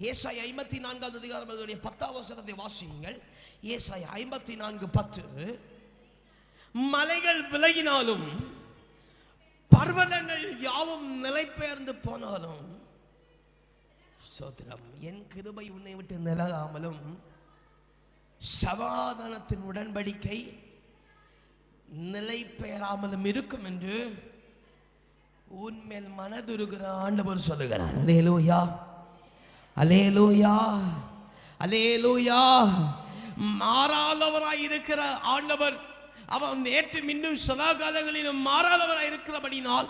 ஏசாய் ஐம்பத்தி நான்காவது அதிகாரம் அதனுடைய பத்தாம் வசனத்தை வாசியுங்கள். ஏசாய் ஐம்பத்தி நான்கு பத்து. மலைகள் விலகினாலும் பர்வதங்கள் யாவும் நிலைபெயர்ந்து போனாலும் சோத்திரம் என் கிருபை உன்னை விட்டு நிலகாமலும் சமாதானத்தின் உடன்படிக்கை நிலை பெயராமலும் இருக்கும் என்று உன்மேல் மனதுருகிற ஆண்டவர் சொல்லுகிறார். அலேலூயா அலேலூயா அலேலூயா மாறாதவராய் இருக்கிற ஆண்டவர் அவன் நேற்று மின்னும் சதா காலங்களிலும் மாறாதவராய் இருக்கிறபடினால்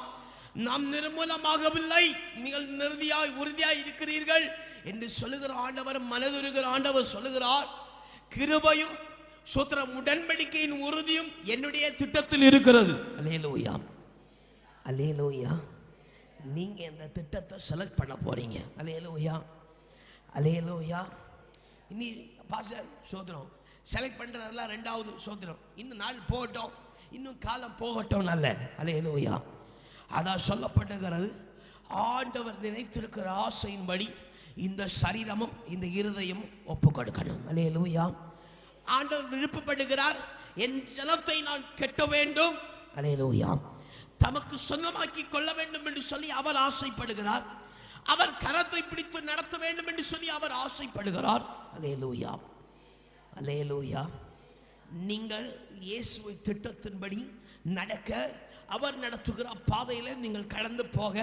நாம் நிர்மூலமாகவில்லை. நீங்கள் நிறுதியாய் உறுதியாய் இருக்கிறீர்கள் என்று சொல்லுகிற ஆண்டவர் மனதுருகிற ஆண்டவர் சொல்லுகிறார். கிருபையும் சூத்திரம் உடன்படிக்கையின் உறுதியும் என்னுடைய திட்டத்தில் இருக்கிறது. அலேலூயா அலேலூயா நீங்க இந்த திட்டத்தை செலக்ட் பண்ண போறீங்க. அலேலூயா அலையலோயா இனி பாஸ்டர் சோதனம் செலக்ட் பண்ணுறதெல்லாம் ரெண்டாவது சோதனம் இன்னும் நாள் போகட்டும். இன்னும் காலம் போகட்டும் நல்ல அலையலோயா அதான் சொல்லப்பட்டுகிறது ஆண்டவர் நினைத்திருக்கிற ஆசையின்படி இந்த சரீரமும் இந்த இருதயமும் ஒப்பு கொடுக்கணும் அலையலோயா ஆண்டவர் விருப்பப்படுகிறார் என் ஜனத்தை நான் கெட்ட வேண்டும். அலையலோயா தமக்கு சொந்தமாக்கி கொள்ள வேண்டும் என்று சொல்லி அவர் ஆசைப்படுகிறார். அவர் கரத்தை பிடித்து நடத்த வேண்டும் என்று சொல்லி அவர் ஆசைப்படுகிறார். அலேலூயா அலேலூயா நீங்கள் இயேசுவை திட்டத்தின்படி நடக்க அவர் நடத்துகிற பாதையில் நீங்கள் கடந்து போக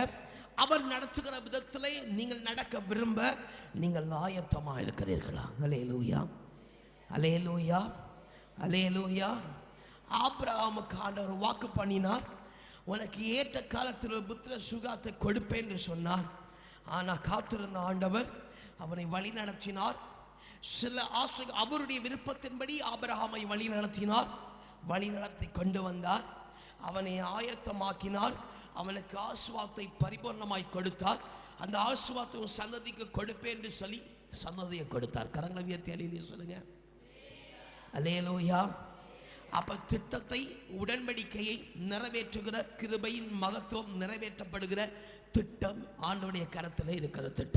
அவர் நடத்துகிற விதத்தில் நீங்கள் நடக்க விரும்ப நீங்கள் ஆயத்தமாக இருக்கிறீர்களா? அலேலூயா அலேலூயா அலேலூயா ஆப்ரஹாமுக்கு ஆண்டவர் வாக்கு பண்ணினார். உனக்கு ஏற்ற காலத்தில் புத்திர சுகாத்தை கொடுப்பேன் என்று சொன்னார். ஆனால் காத்திருந்த ஆண்டவர் அவனை வழி நடத்தினார். சில ஆசை அவருடைய விருப்பத்தின்படி ஆபரகாமை வழி நடத்தினார். வழி நடத்தி கொண்டு வந்தார். அவனை ஆயத்தமாக்கினார். அவனுக்கு ஆசுவாத்தை பரிபூர்ணமாய் கொடுத்தார். அந்த ஆசுவாத்தை உன் சந்ததிக்கு கொடுப்பேன் என்று சொல்லி சந்ததியை கொடுத்தார். கரங்களை உயர்த்தி அலையிலே சொல்லுங்க. லோயா அப்ப திட்டத்தை உடன்படிக்கையை நிறைவேற்றுகிற கிருபையின் மகத்துவம் நிறைவேற்றப்படுகிற திட்டம் ஆண்டவருடைய கரத்தில் இருக்கிற திட்டம்.